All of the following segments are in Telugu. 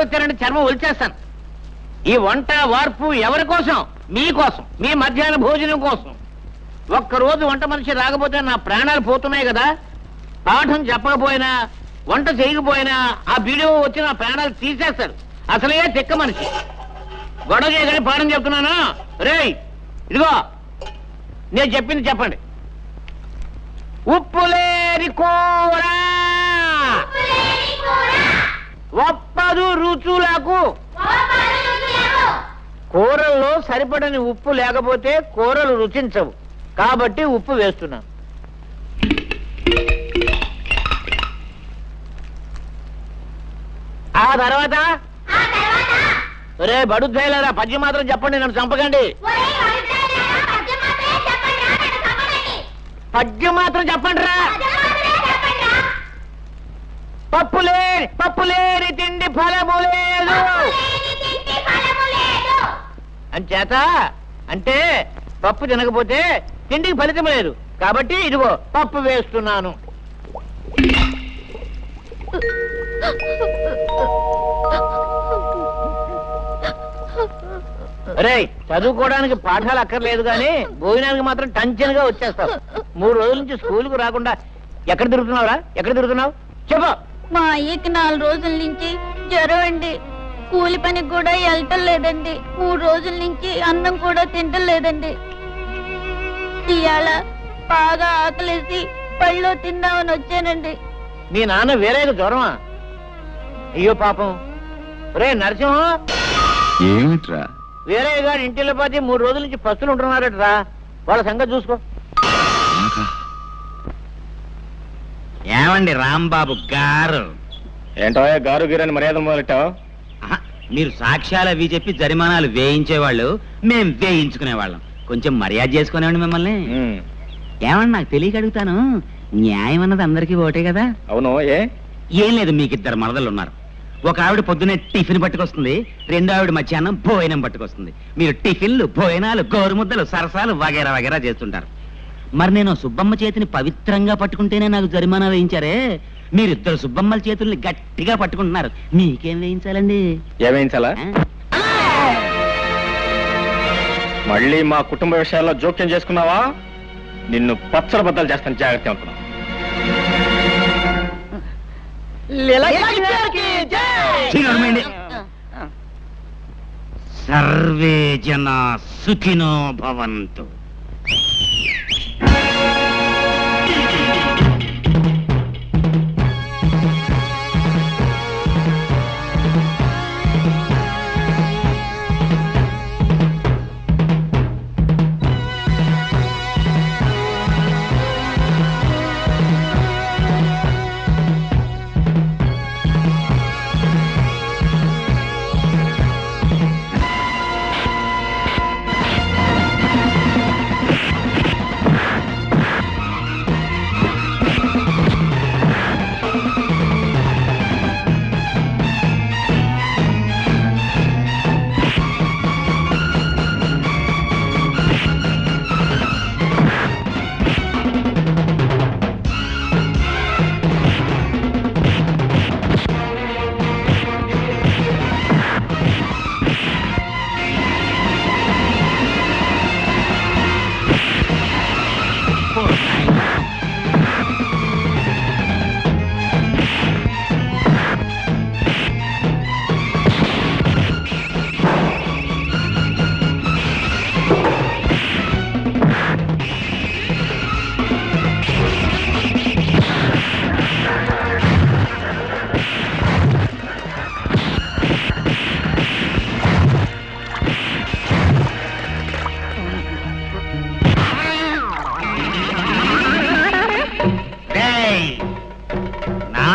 నోరెత్తారంటే చర్మం ఒలిచేస్తాను. ఈ వంట వార్పు ఎవరి కోసం? మీకోసం మీ మధ్యాహ్న భోజనం కోసం. ఒక్కరోజు వంట మనిషి రాకపోతే నా ప్రాణాలు పోతున్నాయి కదా. పాఠం చెప్పకపోయినా వంట చేయకపోయినా ఆ వీడియో వచ్చి నా ప్రాణాలు తీసేస్తారు. అసలే తిక్క మనిషి. గొడవ చేయగానే పాఠం చెప్తున్నాను? రేయ్ ఇదిగో నేను చెప్పింది చెప్పండి. ఉప్పు లేని కూర. ఒప్పదు రుచులకు కూరల్లో సరిపడని ఉప్పు లేకపోతే కూరలు రుచించవు. కాబట్టి ఉప్పు వేస్తున్నాను ఆ తర్వాత? రే బడుద్దాయిలారా పద్యం మాత్రం చెప్పండి నన్ను చంపకండి. పద్యం మాత్రం చెప్పండి రా పప్పు లేని పప్పు లేని తిండి ఫలము లేదు. అంచేత అంటే పప్పు తినకపోతే తిండికి ఫలితం లేదు. కాబట్టి ఇదిగో పప్పు వేస్తున్నాను. రే చదువుకోవడానికి పాఠాలు అక్కర్లేదు కానీ భోజనానికి మాత్రం టెన్షన్గా వచ్చేస్తావు. మూడు రోజుల నుంచి స్కూల్కు రాకుండా ఎక్కడ తిరుగుతున్నావురా? ఎక్కడ తిరుగుతున్నావు? చెప్పు. మా అయ్యకి నాలుగు రోజుల నుంచి జ్వరం అండి. కూలి పనికి కూడా వెళ్ళటం లేదండి. మూడు రోజుల నుంచి అన్నం కూడా తింటం లేదండి. ఇవాళ బాగా ఆకలేసి పళ్ళు తిందామని వచ్చానండి. మీ నాన్న వేరే జ్వరమా? అయ్యో పాపం. రే నరసింహం. ఏమిట్రా? వేరే గారి ఇంటిలో పోతే మూడు రోజుల నుంచి పస్తులు ఉంటున్నారట్రా. వాళ్ళ సంగతి చూసుకో. ఏమండి రాంబాబు గారు? ఏంటో గారు గిరని మర్యాద మొదలెట్టావు? మీరు సాక్ష్యాలు అవి చెప్పి జరిమానాలు వేయించేవాళ్ళు మేం వేయించుకునేవాళ్ళం. కొంచెం మర్యాద చేసుకునేవాడి మిమ్మల్ని. ఏమన్నా నాకు తెలియక అడుగుతాను. న్యాయం అన్నది అందరికీ ఓటే కదా? అవును ఏ? ఏం లేదు మీకు ఇద్దరు మరదలు ఉన్నారు ఒక ఆవిడ పొద్దునే టిఫిన్ పట్టుకొస్తుంది రెండో ఆవిడ మధ్యాహ్నం భోజనం పట్టుకొస్తుంది. మీరు టిఫిన్లు భోజనాలు గోరుముద్దలు సరసాలు వగేరా వగేరా చేస్తుంటారు. మరి నేను సుబ్బమ్మ చేతిని పవిత్రంగా పట్టుకుంటేనే నాకు జరిమానా వేయించారే? మీరిద్దరు సుబ్బమ్మల చేతుల్ని గట్టిగా పట్టుకుంటున్నారు. మీకేం వేయించాలండి? ఏమేయించాలా? మళ్ళీ మా కుటుంబ విషయాల్లో జోక్యం చేసుకున్నావా? నిన్ను పచ్చడి బద్దలు చేస్తాను జాగ్రత్త. సర్వే జన సుఖినో భవంతు.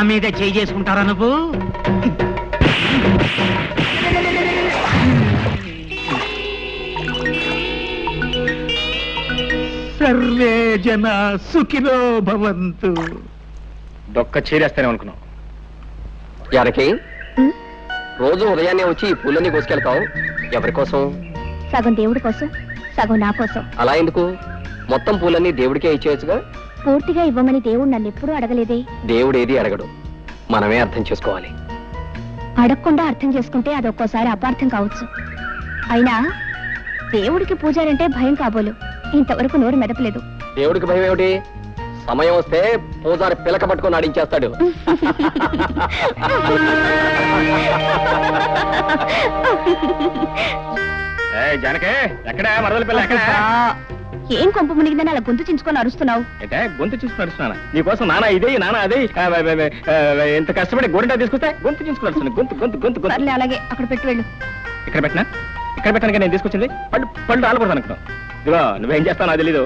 మీద చేయి చేసుకుంటారా నువ్వు? సర్వే జన సుఖినో భవంతు. డొక్క చీరేస్తానే అనుకున్నావు. జానకి రోజు ఉదయాన్నే వచ్చి ఈ పూలన్నీ కోసుకెళ్తావు. ఎవరి కోసం? సగం దేవుడి కోసం సగం నా కోసం. అలా ఎందుకు? మొత్తం పూలన్నీ దేవుడికే ఇచ్చేయచ్చుగా? పూర్తిగా ఇవ్వమని దేవుడు నన్ను ఎప్పుడూ అడగలేదే? దేవుడు ఏది అడగడు. మనమే అర్థం చేసుకోవాలి. అడగకుండా అర్థం చేసుకుంటే అది ఒక్కోసారి అపార్థం కావచ్చు. అయినా దేవుడికి పూజారంటే భయం కాబోలు. ఇంతవరకు నోరు మెదపలేదు. దేవుడికి భయం ఏమిటి? సమయం వస్తే పూజారి పిలక పట్టుకొని ఆడించేస్తాడు. ఏయ్, జానకి ఎక్కడ? మరదల పిల్ల ఎక్కడ? ఏం కొంప మునిగిందని అలా గొంతు చించుకొని అరుస్తున్నావు? అంటే గొంతు చూసి నడుస్తున్నాను నీకోసం నానా ఇదే నానా అదే. ఎంత కష్టపడి గోరింటా తీసుకొస్తే గొంతు చూసుకుని నడుస్తున్నాను గొంతు గొంతు గొంతు గొంతు. సర్లే అలాగే. అక్కడ పెట్టి వెళ్ళు. ఇక్కడ పెట్టినా? ఇక్కడ పెట్టాను నేను తీసుకొచ్చింది? పళ్ళు పళ్ళు రాలకూడదు అనుకున్నాం ఇదిగో నువ్వేం చేస్తావు నాకు తెలీదు.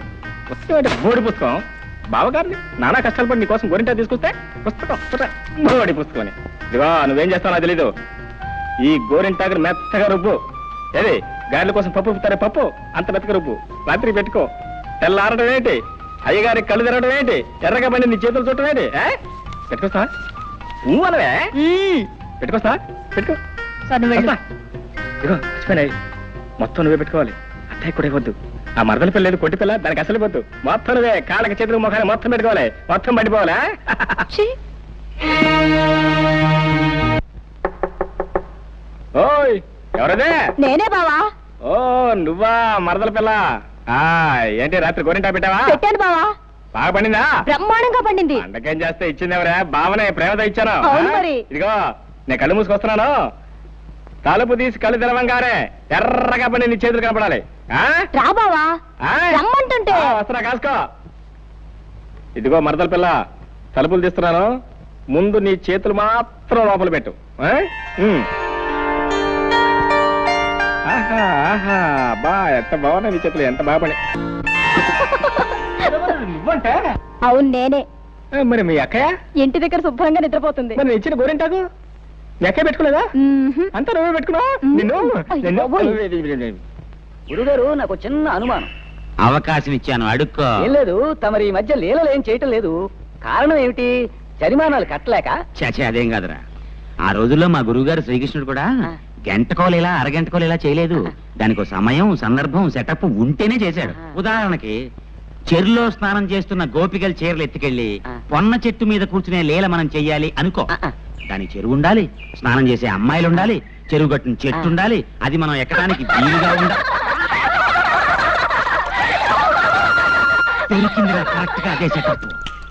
వస్తే బోడి పుస్తకం. బావగారిని నానా కష్టాలు పడి నీకోసం గోరింటా తీసుకొస్తే పుస్తకం పుస్తకం, బోడి పుస్తకం అని. ఇదిగో నువ్వేం చేస్తావు నాకు తెలీదు. ఈ గోరింటాకు మెత్తగా రుబ్బు. ఏది? గారెల కోసం పప్పు రుబ్బుతారే పప్పు? అంత రుబ్బు. రాత్రి పెట్టుకో. తెల్లారడం ఏంటి? అయ్యగారి కళ్ళు తెరవడం ఏంటి? ఎర్రగా పడి నీ చేతులు చుట్టం ఏంటి? పెట్టుకొస్తా ఊ అనవే? పెట్టుకొస్తా పెట్టుకో. నువ్వు మర్చిపోయినాయి. మొత్తం నువ్వే పెట్టుకోవాలి. అత్తయ్య కూడా ఇవ్వద్దు. ఆ మరదల పిల్ల లేదు కొట్టి పిల్ల దానికి అసలు ఇవ్వద్దు. మొత్తం నువ్వే. కాళ్ళకి చేతులు ముఖాన్ని మొత్తం పెట్టుకోవాలి. మొత్తం పడిపోవాలా ఓయ్ ఎవరదే? నేనే బావా. ఓ నువ్వా మరదల పిల్ల? ఆ ఏంటి రాత్రి గోరింటా పెట్టావా? పెట్టాను బావా. బాగా పండిందా? బ్రహ్మాండంగా పండింది. పండకేం చేస్తే ఇచ్చింది ఎవరా బావనే ప్రేమతో ఇచ్చాను. అవును ఆ? మరి. ఇదిగో నేను కళ్ళు మూసుకొస్తున్నాను. తలుపు తీసి కళ్ళు తెరవంగానే ఎర్రగా పండి నీ చేతులు కనపడాలి. ఆ? రా బావా. ఆ? రమ్మంటుంటే. ఆ, వస్తున్నా కాసుకో. ఇదిగో మరదల పిల్ల తలుపులు తీస్తున్నాను. ముందు నీ చేతులు మాత్రం లోపల పెట్టు. ఆ? ఉమ్. ఆహా ఆహా బా ఎంత బాగున్నాయి నీ చేతులు ఎంత బాగా పని నువ్వంటే అవును నేనే. మరి మీ అక్కయ్య? ఇంటి దగ్గర శుభ్రంగా నిద్రపోతుంది. మరి నేను ఇచ్చిన గోరింటాకు? మీ అక్కయ్య పెట్టుకోలేదా. అంతా నువ్వే పెట్టుకున్నావు. నిన్ను. గురుగారు నాకు చిన్న అనుమానం. అవకాశం ఇచ్చాను అడుక్కో. ఏం లేదు తమరి ఈ మధ్య లీలలు ఏం చేయటం లేదు. కారణం ఏమిటి? జరిమానాలు కట్టలేక? చచే అదేం కాదురా. ఆ రోజుల్లో మా గురువుగారు శ్రీకృష్ణుడు కూడా. గంటకోలేలా అరగంటకోలేలా చేయలేదు దానికి సమయం సందర్భం సెటప్ ఉంటేనే చేశాడు. ఉదాహరణకి చెరులో స్నానం చేస్తున్న గోపికల చీరలు ఎత్తుకెళ్ళి. పొన్న చెట్టు మీద కూర్చునే లీల మనం చెయ్యాలి అనుకో. దానికి చెరువు ఉండాలి స్నానం చేసే అమ్మాయిలు ఉండాలి చెరువు కట్టిన చెట్టు. ఉండాలి అది మనం ఎక్కడానికి వీలుగా ఉండాలి దొరికిందిరా కరెక్ట్గా అదే సెటప్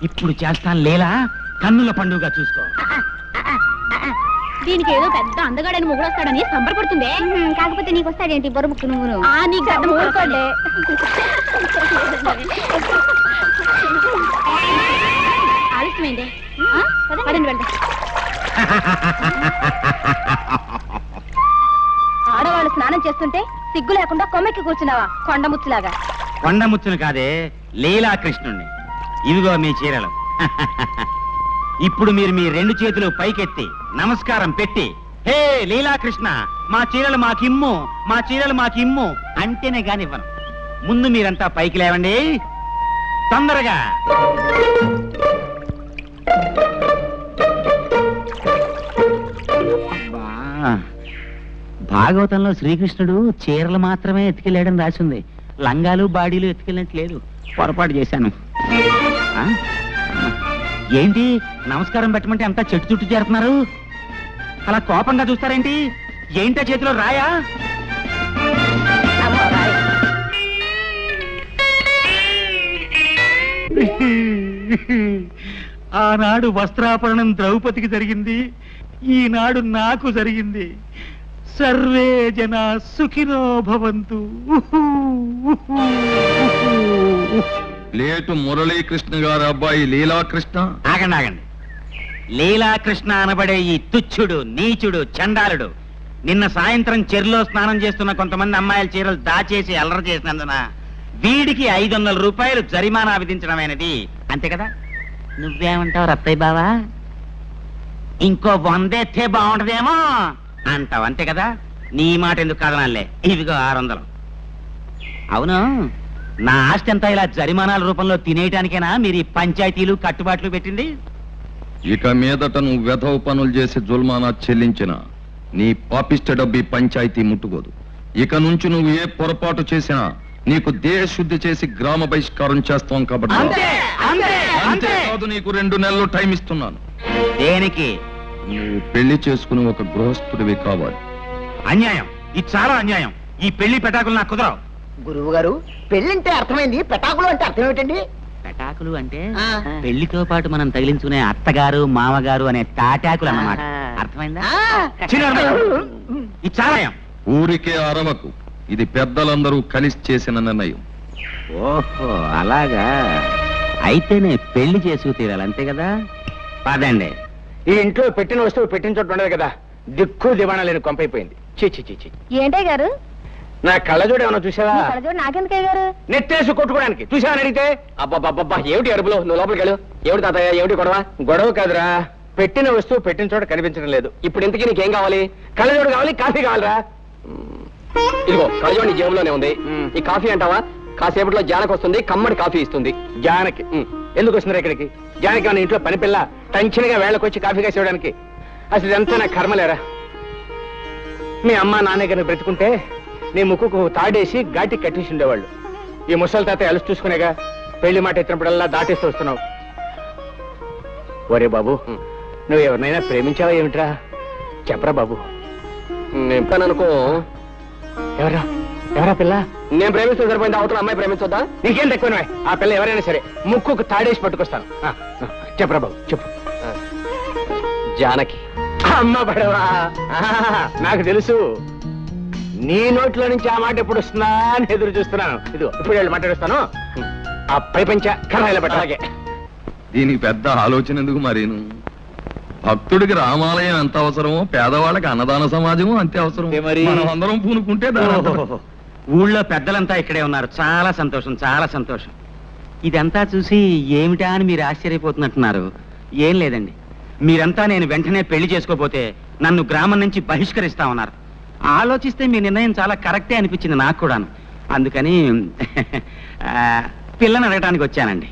ఇప్పుడు చేస్తాను లేలా కన్నుల పండుగ చూసుకో దీనికి ఏదో పెద్ద అందగాడని మొగుడొస్తాడని సంబరపడుతుంది. కాకపోతే నీకు వస్తాడేంటి బొర ముక్కు నువ్వు నీకు అర్థం ఊరుకోండి ఆలస్యమైంది. ఆ? పదండి. వెళ్దాం. ఆడవాళ్ళు స్నానం చేస్తుంటే సిగ్గు లేకుండా కొమ్మెక్కి కూర్చున్నావా? కొండ ముచ్చులాగా కొండముచ్చును కాదే లీలాకృష్ణుణ్ణి. ఇవిగో మీ చీరలు. ఇప్పుడు మీరు మీ రెండు చేతులు పైకెత్తి నమస్కారం పెట్టి హే లీలాకృష్ణ మా చీరలు మాకిమ్ము మా చీరలు మాకిమ్ము అంటేనే కానివ్వను ముందు మీరంతా పైకి లేవండి. తొందరగా. భాగవతంలో శ్రీకృష్ణుడు చీరలు మాత్రమే ఎత్తుకెళ్ళాడని రాసింది. లంగాలు బాడీలు ఎత్తుకెళ్ళినట్లేదు పొరపాటు చేశాను. ఆ? ఏంటి? నమస్కారం పెట్టమంటే అంతా చెట్టు చుట్టూ చేరుతున్నారు? అలా కోపంగా చూస్తారేంటి? ఏంటా చేతిలో రాయా? ఆనాడు వస్త్రాపరణం ద్రౌపదికి జరిగింది. ఈనాడు నాకు జరిగింది. సర్వే జన సుఖినో భవంతు. లేటు మురళీకృష్ణ గారి అబ్బాయి లీలాకృష్ణ. ఆగండి ఆగండి. లీలాకృష్ణ అనబడే ఈ తుచ్చుడు నీచుడు చండాలుడు నిన్న సాయంత్రం చెరులో స్నానం చేస్తున్న కొంతమంది అమ్మాయిల చీరలు దాచేసి అల్లరి చేసినందున వీడికి ఐదు వందల రూపాయలు జరిమానా విధించడమైనది. అంతే కదా? నువ్వేమంటావు రత్తయ్య బావా? ఇంకో వందెత్తే బాగుంటదేమో అంటావు అంతే కదా? నీ మాట ఎందుకు కాదనాలే. ఇదిగో ఆరు వందలు అవును. నా ఆస్తి అంతా ఇలా జరిమానాల రూపంలో తినేయటానికేనా మీరు ఈ పంచాయతీలు కట్టుబాట్లు పెట్టింది? ఇక మీదట నువ్వు వెధవ పనులు చేసి జుల్మానా చెల్లించిన నీ పాపిష్ట డబ్బి పంచాయతీ ముట్టుకోదు. ఇక నుంచి నువ్వు ఏ పొరపాటు చేసినా నీకు దేశశుద్ధి చేసి గ్రామ బహిష్కారం చేస్తాం కాబట్టి అంతేకాదు నీకు రెండు నెలలు టైం ఇస్తున్నాను. దేనికి? నువ్వు పెళ్ళి చేసుకుని ఒక గృహస్థుడివి కావాలి. అన్యాయం. ఇది చాలా అన్యాయం. ఈ పెళ్ళి పెటాకులు నాకు కుదరవు. గురువు గారు పెళ్ళంటే అర్థమైంది పెటాకులు అంటే అర్థం ఏమిటండి? పెటాకులు అంటే ఆ. పెళ్ళితో పాటు మనం తగిలించుకునే అత్తగారు మామగారు అనే తాటాకులు అన్నమాట. అర్థమైందా? ఆ. చిన్న ఇది చాలా. ఊరికే అరవకు. ఇది పెద్దలందరూ కలిసి చేసిన నిర్ణయం. ఓహో అలాగా. అయితేనే పెళ్ళి చేసుకు తీరాలి అంతే కదా? పదండి. ఈ ఇంట్లో పెట్టిన వస్తువు పెట్టిన చోట ఉండదు కదా. దిక్కు దివాణా లేని కొంపైపోయింది. చీ చీ చీ చీ ఏంటే గారు? నా కళ్ళజోడు ఏమైనా చూసావా? నాకెందుకే గారు? నెత్తేసి కొట్టుకోవడానికి. చూసావని అడిగితే? అబ్బబ్బబ్బబ్బా ఏమిటి అరుపులు? నువ్వు లోపలికి వెళ్ళు. ఏమిటి తాతయ్య ఏమిటి గొడవ? గొడవ కాదురా. పెట్టిన వస్తువు పెట్టిన చోట కనిపించడం లేదు. ఇప్పుడు ఇంతకీ నీకేం కావాలి? కళ్ళజోడు కావాలి కాఫీ కావాలరా. ఇదిగో కళ్ళజోడు నీ జేబులోనే ఉంది. ఈ కాఫీ అంటావా? కాసేపట్లో జానకు వస్తుంది కమ్మడి కాఫీ ఇస్తుంది. జానకి. ఎందుకు వస్తున్నారు ఇక్కడికి? జానకి మన ఇంట్లో పని పిల్ల టెన్షన్గా వేళకొచ్చి కాఫీ కాసి ఇవ్వడానికి అసలు ఇదంతా నా కర్మలేరా మీ అమ్మ నాన్న గారిని బ్రతుకుంటే నీ ముక్కుకు తాడేసి ఘాటి కట్టేసి ఉండేవాళ్ళు ఈ ముసలి తాత ఎలుసు చూసుకునేగా పెళ్ళి మాట ఎత్తినప్పుడల్లా దాటేస్తూ వస్తున్నావు. ఒరే బాబు. నువ్వు ఎవరినైనా ప్రేమించావా ఏమిట్రా? చెప్పరా బాబు. నేను అనుకో. ఎవరా? ఎవరా పిల్ల? నేను ప్రేమిస్తే సరిపోయింది అవతల అమ్మాయి ప్రేమించొద్దా? నీకేం తక్కువ ఆ పిల్ల ఎవరైనా సరే ముక్కుకు తాడేసి పట్టుకొస్తాను. చెప్పరా బాబు చెప్పు. జానకి. అమ్మ పడవా. నాకు తెలుసు. నీ నోట్లో నుంచి ఆ మాట ఎప్పుడు వస్తుందా అని ఎదురు చూస్తున్నాను. ఇదిగో ఇప్పుడు వెళ్ళి మాట్లాడుస్తాను. ఆ పై పంచ కర్రాయిల పట్ట. అలాగే. దీనికి పెద్ద ఆలోచన ఎందుకు మరీను? భక్తుడికి రామాలయం ఎంత అవసరమో పేదవాళ్ళకి అన్నదాన సమాజము అంతే అవసరం. ఏ మరి? మనం అందరం పూనుకుంటే దాని ఓహో. ఊళ్ళో పెద్దలంతా ఇక్కడే ఉన్నారు. చాలా సంతోషం చాలా సంతోషం. ఇదంతా చూసి ఏమిటా అని మీరు ఆశ్చర్యపోతున్నట్టున్నారు? ఏం లేదండి. మీరంతా నేను వెంటనే పెళ్ళి చేసుకోపోతే నన్ను గ్రామం నుంచి బహిష్కరిస్తా ఉన్నారు ఆలోచిస్తే మీ నిర్ణయం చాలా కరెక్టే అనిపించింది నాకు కూడాను. అందుకని ఆ, పిల్లని అడగటానికి వచ్చానండి.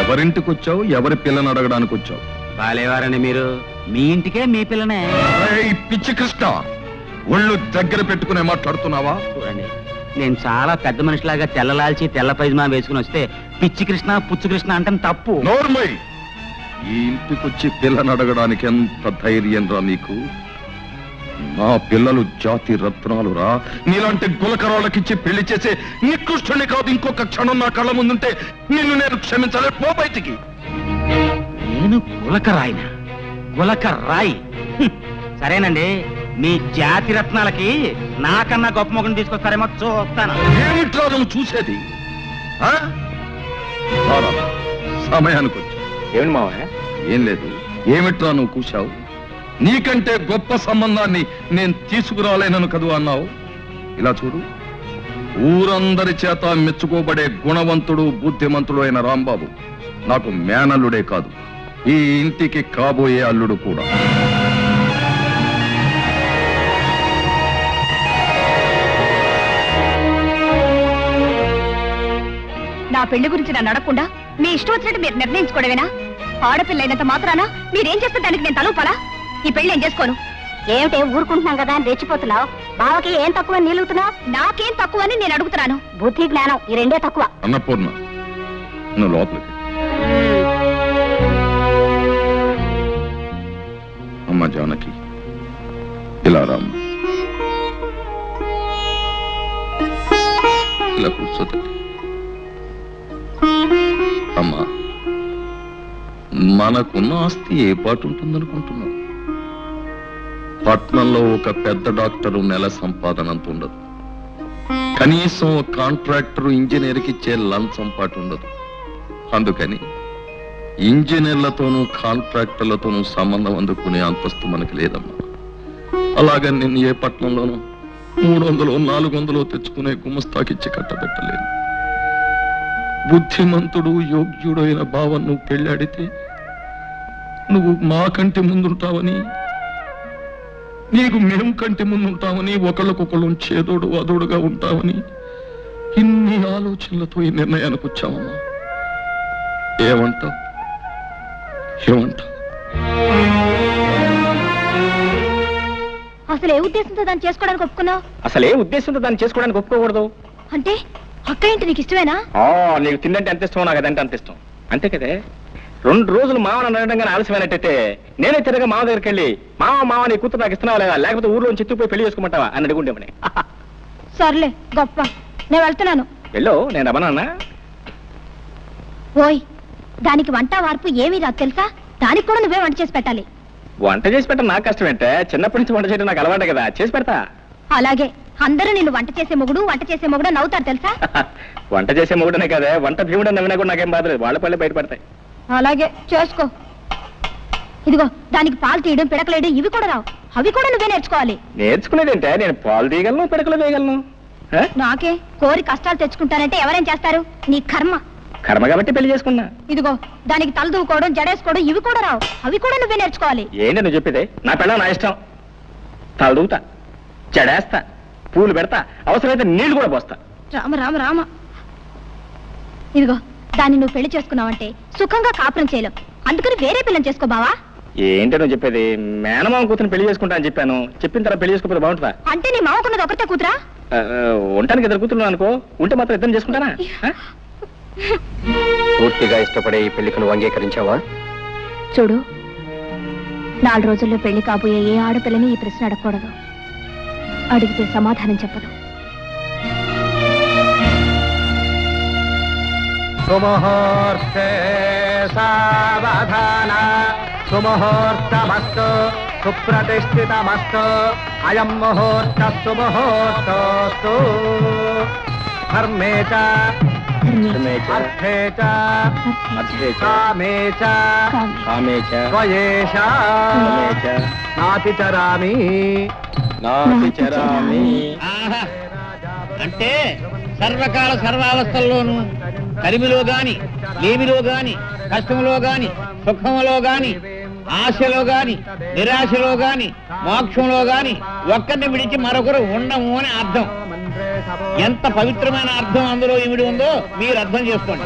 ఎవరింటికి వచ్చావు ఎవరి పిల్లని అడగడానికి వచ్చావు బాలేవారని మీరు. మీ ఇంటికే మీ పిల్లనే. ఏయ్, పిచ్చి కృష్ణ! ఒళ్ళు దగ్గర పెట్టుకునే మాట్లాడుతున్నావా? చూడండి నేను చాలా పెద్ద మనిషిలాగా తెల్లలాల్చి తెల్ల పైజమా వేసుకుని వస్తే పిచ్చి కృష్ణ పుచ్చు కృష్ణ అంటే తప్పు. నోర్మై! ఈ ఇంటికొచ్చి పిల్లని అడగడానికి ఎంత ధైర్యం రా నీకు? నా పిల్లలు జాతి రత్నాలు రా నీలాంటి గులకరాళ్ళకిచ్చి పెళ్ళి చేసే నికృష్టుని కాదు ఇంకొక క్షణం నా కళ్ళ ముందుంటే నిన్ను నేను క్షమించలే. పో బయటికి. నేను గులక రాయిన గులక రాయి హ్మ్. సరేనండి మీ జాతి రత్నాలకి నాకన్నా గొప్ప మొగని తీసుకొస్తారేమో చూస్తాను. ఏమిట్రా నువ్వు చూసేది? ఆ? రారా, సమయానికి వచ్చా ఏమిటి మావా ఏం లేదు. ఏమిట్రా నువ్వు కూశావు? నీకంటే గొప్ప సంబంధాన్ని నేను తీసుకురాలేనను కదూ అన్నావు? ఇలా చూడు. ఊరందరి చేత మెచ్చుకోబడే గుణవంతుడు బుద్ధిమంతుడు అయిన రాంబాబు నాకు మేనల్లుడే కాదు. ఈ ఇంటికి కాబోయే అల్లుడు కూడా. నా పెళ్ళి గురించి నన్ను అడగకుండా మీ ఇష్టం వచ్చినట్టు మీరు నిర్ణయించుకోవడమేనా? ఆడపిల్ల అయినంత మాత్రాన? మీరేం చేస్తే దానికి నేను తలూపాలా? ఈ పెళ్ళి ఏం చేసుకోను. ఏమిటే ఊరుకుంటున్నాం కదా అని రెచ్చిపోతున్నావు? బావకి ఏం తక్కువ నిలుగుతున్నావు నాకేం తక్కువ అని నేను అడుగుతున్నాను. బుద్ధి జ్ఞానం ఈ రెండే తక్కువ. అన్నపూర్ణ నువ్వు లోపలికి. అమ్మ జానకి ఇలా రామ్మ. ఇలా కూర్చోదండి అమ్మా మనకున్న ఆస్తి ఏ పాటు ఉంటుందనుకుంటున్నావు? పట్నంలో ఒక పెద్ద డాక్టరు నెల సంపాదన అంత ఉండదు కనీసం ఒక కాంట్రాక్టర్ ఇంజనీర్కి ఇచ్చే లంచం పాటు ఉండదు అందుకని ఇంజనీర్లతోనూ కాంట్రాక్టర్లతోనూ సంబంధం అందుకునే అంతస్తు మనకి లేదమ్మా. అలాగని నేను ఏ పట్నంలోనూ మూడు వందలు నాలుగు వందలు తెచ్చుకునే గుమస్తాకిచ్చి కట్టబెట్టలేదు బుద్ధిమంతుడు యోగ్యుడైన అయిన భావం నువ్వు పెళ్ళాడితే నువ్వు మా కంటి ముందుంటావని నీకు మేము కంటి ముందుంటామని ఒకళ్ళకొకళ్ళు చేదోడు అదోడుగా ఉంటామని ఇన్ని ఆలోచనలతో ఈ నిర్ణయానికి వచ్చామమ్మా ఏమంటావు? ఏమంటావు? అసలు ఏ ఉద్దేశంతో దాన్ని చేసుకోవడానికి ఒప్పుకున్నావు? అసలు ఏ ఉద్దేశంతో దాన్ని చేసుకోవడానికి ఒప్పుకోకూడదు? అంటే అక్క ఏంటి నీకు ఇష్టమేనా? ఆ, నీకు తిండంటే ఎంత ఇష్టమో నాకు అదంటే అంత ఇష్టం. అంతే కదే? రెండు రోజులు మామని కానీ ఆలస్యమైనట్టయితే నేనే తిరగా మామ దగ్గరికి వెళ్ళి మామ మామ నీ కూతురు నాకు ఇస్తున్నావా లేదా? లేకపోతే ఊర్లో చెత్తుపోయి పెళ్ళి చేసుకోమంటావా అని అడుగుండేమని సర్లే గొప్ప. నేను వెళ్తున్నాను. వెళ్ళు నేను రమణన్నా ఓయ్ దానికి వంట వార్పు ఏమీ రాదు తెలుసా? దానికి కూడా నువ్వే వంట చేసి పెట్టాలి. వంట చేసి పెట్టడం నాకు కష్టం అంటే చిన్నప్పటి నుంచి వంట చేయడం నాకు అలవాటే కదా చేసి పెడతా. అలాగే అందరూ నిన్ను వంట చేసే మొగుడు వంట చేసే మొగుడు నవ్వుతారు తెలుసా? వంట చేసే మొగుడనే కదా వంట భీముడు నవ్వినా కూడా నాకేం బాధ లేదు వాళ్ళ పల్లె బయటపడతాయి. అలాగే చేసుకో. ఇదిగో దానికి పాలు తీయడం పిడకలేయడం ఇవి కూడా రావు. అవి కూడా నువ్వే నేర్చుకోవాలి. నేర్చుకునేదంటే? నేను పాలు తీయగలను పిడకలు వేయగలను. ఆ? నాకే కోరి కష్టాలు తెచ్చుకుంటానంటే ఎవరేం చేస్తారు? నీ కర్మ. కర్మ కాబట్టి పెళ్ళి చేసుకున్నా. ఇదిగో దానికి తల దూకోవడం జడేసుకోవడం ఇవి కూడా రావు. అవి కూడా నువ్వే నేర్చుకోవాలి. ఏంటి నువ్వు చెప్పేది? నా పిల్ల నా ఇష్టం. తలదూతా చెడేస్తా పూలు పెడతా అవసరమైతే నీళ్ళు కూడా పోస్తా. రామ రామ రామ. ఇదిగో దాన్ని నువ్వు పెళ్ళి చేసుకున్నావంటే సుఖంగా కాపురం చేయలేవు అందుకని వేరే పిల్లని చేసుకో బావా. ఏంటి నువ్వు చెప్పేది? మేనమామ కూతురు పెళ్ళి చేసుకుంటా అని చెప్పాను. చెప్పిన తర్వాత పెళ్ళి చేసుకోకపోతే బాగుంటుందా? అంటే నీ మావకున్నది ఒకటే కూతురా? ఆ, ఆ, ఉండటానికి ఇద్దరు కూతురు అనుకో. ఉంటే మాత్రం ఇద్దరు చేసుకుంటానా? ఆ? పూర్తిగా ఇష్టపడే ఈ పెళ్ళికి నువ్వు అంగీకరించావా? చూడు నాలుగు రోజుల్లో పెళ్ళి కాబోయే ఏ ఆడపిల్లని ఈ ప్రశ్న అడగకూడదు. అడిగితే సమాధానం చెప్పదు. సుముహూర్తే సావధాన సుముహూర్తమస్తు సుప్రతిష్ఠితమస్తు అయం ముహూర్త సుముహూర్తోస్తు ధర్మే చ అర్థే చ కామే చ కామే చ, త్వయేష కామే చ, నాతి చరామి నాతి చరామి. ఆహా అంటే సర్వకాల సర్వావస్థల్లోనూ తరిమిలో గాని లేమిలో గాని కష్టంలో గాని సుఖంలో గాని ఆశలో గాని నిరాశలో గాని మోక్షంలో గాని ఒక్కరిని విడిచి మరొకరు ఉండము అని అర్థం. ఎంత పవిత్రమైన అర్థం అందులో ఇమిడి ఉందో మీరు అర్థం చేసుకోండి.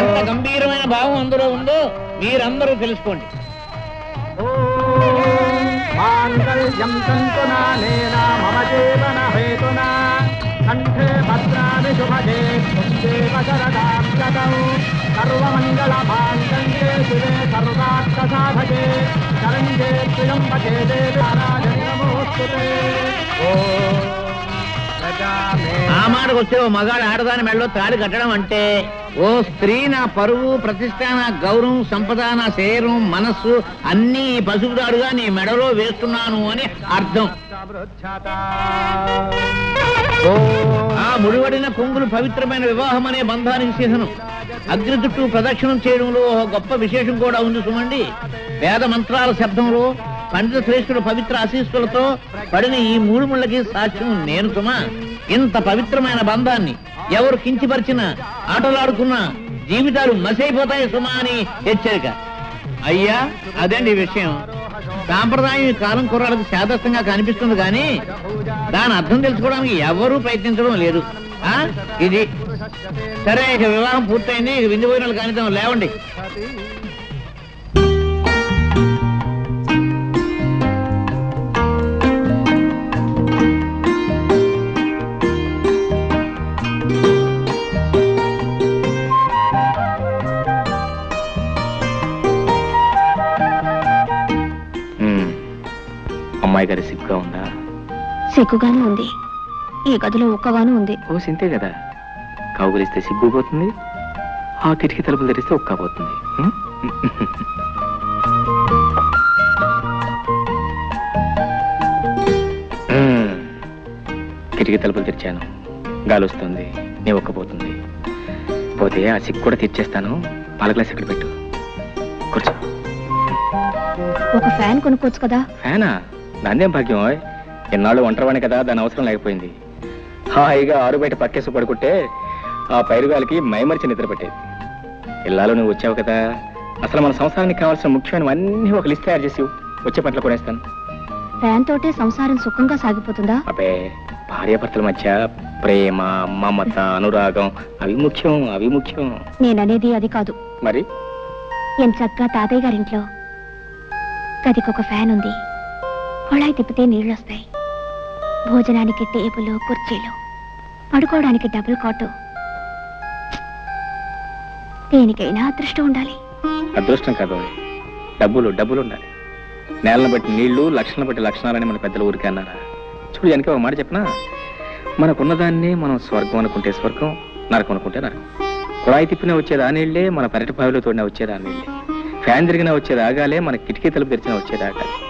ఎంత గంభీరమైన భావం అందులో ఉందో మీరందరూ తెలుసుకోండి. మాంగళ్యం తంతునానేన మమ జీవన హేతునా? కంఠే భద్రాని శుభగే దేవ శరదాం శతం సర్వమంగళ మాంగళ్యే శివే సర్వార్థ సాధకే శరణ్యే త్రియంబకే దేవి నారాయణి నమోస్తుతే. ఓం ప్రజామే ఆ మాటకు వస్తే ఓ మగాడు ఆడదాని మెడలో తాడి కట్టడం అంటే ఓ స్త్రీ నా పరువు ప్రతిష్ట నా గౌరవం సంపద నా శరీరం మనస్సు అన్ని ఈ పసుపు తాడుగా నీ మెడలో వేస్తున్నాను అని అర్థం. ఆ ముడివడిన కొంగులు పవిత్రమైన వివాహం అనే బంధానికి చిహ్నం అగ్ని చుట్టూ ప్రదక్షిణం చేయడంలో ఒక గొప్ప విశేషం కూడా ఉంది సుమండి. వేద మంత్రాల శబ్దంలో పండిత శ్రేష్ఠుడు పవిత్ర ఆశీస్సులతో పడిన ఈ మూడు ముళ్ళకి సాక్ష్యం నేను సుమా. ఇంత పవిత్రమైన బంధాన్ని ఎవరు కించిపరిచినా ఆటలాడుకున్నా జీవితాలు మసైపోతాయి సుమా అని హెచ్చరిక. అయ్యా అదండి విషయం? సాంప్రదాయం ఈ కాలం కుర్రాళ్ళకి శాదస్తంగా కనిపిస్తుంది కానీ దాని అర్థం తెలుసుకోవడానికి ఎవరూ ప్రయత్నించడం లేదు. ఆ? ఇది. సరే ఇక వివాహం పూర్తయింది ఇక విందు భోజనాలు కానిద్దాం లేవండి. అమ్మాయి గారి సిగ్గుగా ఉందా? సిగ్గుగానే ఉంది. ఈ గదిలో ఒక్కగాను ఉంది. ఓ సింతే కదా. కౌగులిస్తే సిగ్గు పోతుంది. ఆ కిటికీ తలుపులు తెరిస్తే ఒక్క పోతుంది. ఉమ్? ఉమ్. కిటికీ తలుపులు తెరిచాను. గాలి వస్తుంది నీ ఒక్కపోతుంది పోతే ఆ సిగ్గు కూడా తెచ్చేస్తాను పాల గ్లాస్ ఇక్కడ పెట్టు. కూర్చో. ఒక ఫ్యాన్ కొనుక్కోవచ్చు కదా. ఫ్యానా? దాన్నేం భాగ్యం. ఎన్నాళ్ళు ఒంటరివాణి కదా దాని అవసరం లేకపోయింది. హాయిగా ఆరు బయట పక్కేసి పడుకుంటే ఆ పైరుగాలికి మైమరిచి నిద్ర పెట్టేది. ఇల్లాలో నువ్వు వచ్చావు కదా అసలు మన సంసారానికి కావాల్సిన ముఖ్యమైనవన్నీ ఒక లిస్ట్ తయారు చేసి వచ్చే పట్ల కొనేస్తాను. ఫ్యాన్ తోటే సంసారం సుఖంగా సాగిపోతుందా? అబ్బే భార్యాభర్తల మధ్య ప్రేమ మమత అనురాగం అవి ముఖ్యం అవి ముఖ్యం నేననేది అది కాదు. మరి? ఎంచక్కా తాతయ్య గారింట్లో గదికొక ఫ్యాన్ ఉంది కొళాయి తిప్పితే నీళ్ళు వస్తాయి భోజనానికి టేబుల్ కుర్చీలు పడుకోవడానికి డబుల్ కాటు. దేనికైనా అదృష్టం ఉండాలి. అదృష్టం కాదు డబ్బులు డబ్బులు ఉండాలి. నేలను బట్టి నీళ్ళు లక్షణం బట్టి లక్షణాలని మన పెద్దలు ఊరికే అన్నారా? చూడు వెనక ఒక మాట చెప్పనా? మనకున్నదాన్ని మనం స్వర్గం అనుకుంటే స్వర్గం నరకం అనుకుంటే నరకం. కుళాయి తిప్పినా వచ్చేది ఆ మన పెరటి బావిలో తోడినా వచ్చేది ఆ ఫ్యాన్ తిరిగినా వచ్చేది ఆగాలే మన కిటికీ తలుపు తెరిచిన వచ్చేది ఆగాలి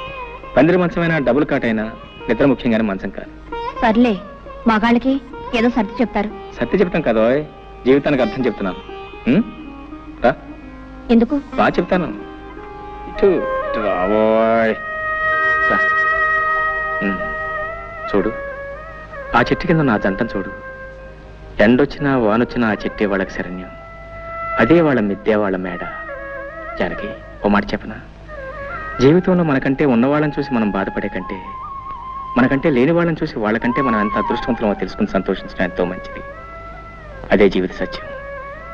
పందిరి మంచమైనా డబుల్ కాట్ అయినా నిద్ర ముఖ్యంగానే మంచం కాదు. సర్లే మగాళ్ళకి ఏదో సర్ది చెప్తారు. సత్య చెప్తాం కదా. జీవితానికి అర్థం చెప్తున్నాను ఉం? రా. ఎందుకు? బాగా చెప్తాను. ఇటు ఇటు రావోయ్ రా. ఉమ్. చూడు ఆ చెట్టు కింద నా జంటను చూడు. ఎండొచ్చినా వానొచ్చినా ఆ చెట్టే వాళ్ళకి శరణ్యం. అదే వాళ్ళ మిద్దే వాళ్ళ మేడ. జానకి ఓ మాట చెప్పనా? జీవితంలో మనకంటే ఉన్నవాళ్ళని చూసి మనం బాధపడే కంటే మనకంటే లేని వాళ్ళని చూసి వాళ్ళకంటే మనం ఎంత అదృష్టవంతులమో తెలుసుకుని సంతోషించడం ఎంతో మంచిది. అదే జీవిత సత్యం.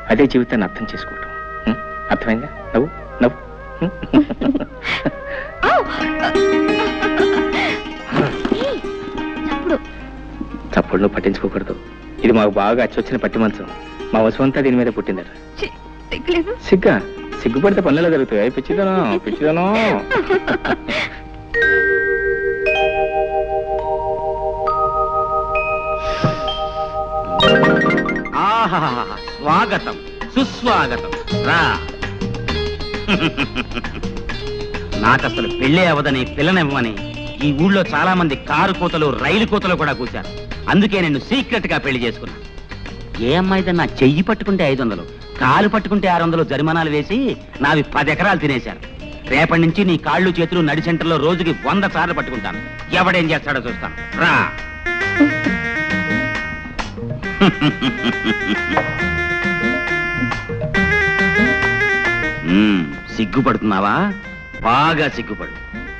అదే జీవితాన్ని అర్థం చేసుకోవటం? అర్థమైందా? నవ్వు? నవ్వు? ఉం? చప్పుడు చప్పుడు నువ్వు పట్టించుకోకూడదు. ఇది మాకు బాగా అచ్చొచ్చిన పట్టి మంచం మా వసువంతా దీని మీద పుట్టిందట. సిగ్గా? సిగ్గుపడితే పనులు జరుగుతాయి? పిచ్చిదనం పిచ్చిదనం. ఆహా స్వాగతం సుస్వాగతం. రా. నాకసలు పెళ్ళే అవ్వదని పిల్లనివ్వని ఈ ఊళ్ళో చాలా మంది కారు కూతలు రైలు కూతలు కూడా కూర్చారు అందుకే నేను సీక్రెట్గా పెళ్ళి చేసుకున్నాను ఏ అమ్మాయిదన్నా నా చెయ్యి పట్టుకుంటే ఐదు వందలు కాలు పట్టుకుంటే ఆరు వందలు జరిమానాలు వేసి నావి పది ఎకరాలు తినేశారు. రేపటి నుంచి నీ కాళ్ళు చేతులు నడి సెంటర్లో రోజుకి వంద సార్లు పట్టుకుంటాను. ఎవడేం చేస్తాడో చూస్తాను. రా. సిగ్గుపడుతున్నావా? బాగా సిగ్గుపడు.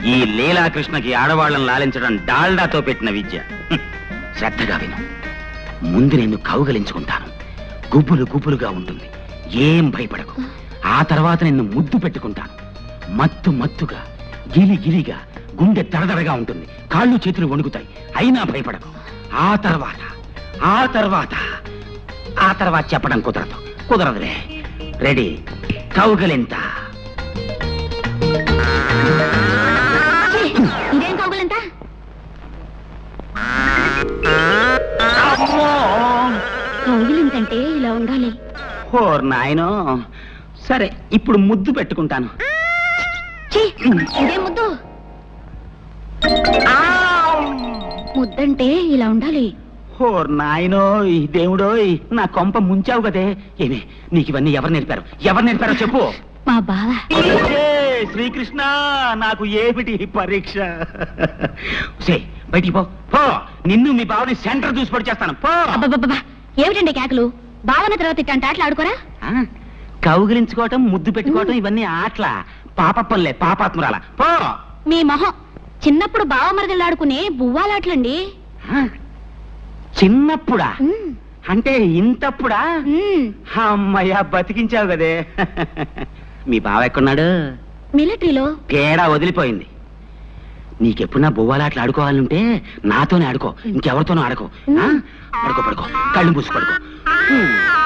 ఈ లీలాకృష్ణకి ఆడవాళ్ళని లాలించడం డాల్డాతో పెట్టిన విద్య. శ్రద్ధగా విను. ముందు నేను కౌగలించుకుంటాను. గుబులు గుబులుగా ఉంటుంది. ఏం భయపడకు. ఆ తర్వాత నిన్ను ముద్దు పెట్టుకుంటాను. మత్తు మత్తుగా గిలి గిలిగా గుండె దడదడగా ఉంటుంది. కాళ్ళు చేతులు వణుకుతాయి. అయినా భయపడకు. ఆ తర్వాత ఆ తర్వాత ఆ తర్వాత చెప్పడం కుదరదు. కుదరదులే. రెడీ. కౌగలింత. ఇదేం కౌగులంత? కౌగిలింతంటే ఇలా ఉండాలి. ఓర్ నాయనో. సరే ఇప్పుడు ముద్దు పెట్టుకుంటాను. ఛీ, ఇదేం ముద్దు. ముద్దంటే ఇలా ఉండాలి. ఓర్ నాయనో ఈ దేవుడోయ్ నా కొంప ముంచావు కదే. ఏమి నీకు ఇవన్నీ ఎవరు నేర్పారు? ఎవరు నేర్పారో చెప్పు. మా బావ. ఏ, శ్రీకృష్ణ నాకు ఏమిటి ఈ పరీక్ష? సే బయటికి పో. పో నిన్ను మీ బావని సెంటర్ చూసి పడి చేస్తాను. పో. అబ్బబ్బబ్బా ఏమిటండి కేకలు? బావన తర్వాత ఇట్టంటే ఆటలు ఆడుకోరా? ఆ, కౌగిలించుకోవటం ముద్దు పెట్టుకోవటం ఇవన్నీ ఆటల. పాప పనులే పాపాత్మురాల. పో. మీ మొహం. చిన్నప్పుడు బావ మరదలు ఆడుకునే బువ్వాలాటలండి. ఆ, చిన్నప్పుడా? ఉమ్, అంటే ఇంతప్పుడా? ఉమ్, అమ్మయ్యా బతికించావు కదే. మీ బావ ఎక్కడున్నాడు? మిలిటరీలో. తేడా వదిలిపోయింది. నీకెప్పుడు నా బొవ్వాలాట్లు ఆడుకోవాలంటే నాతోనే ఆడుకో ఇంకెవరితోనూ ఆడుకో. ఆ? పడుకో పడుకో. కళ్ళు మూసి పడుకో.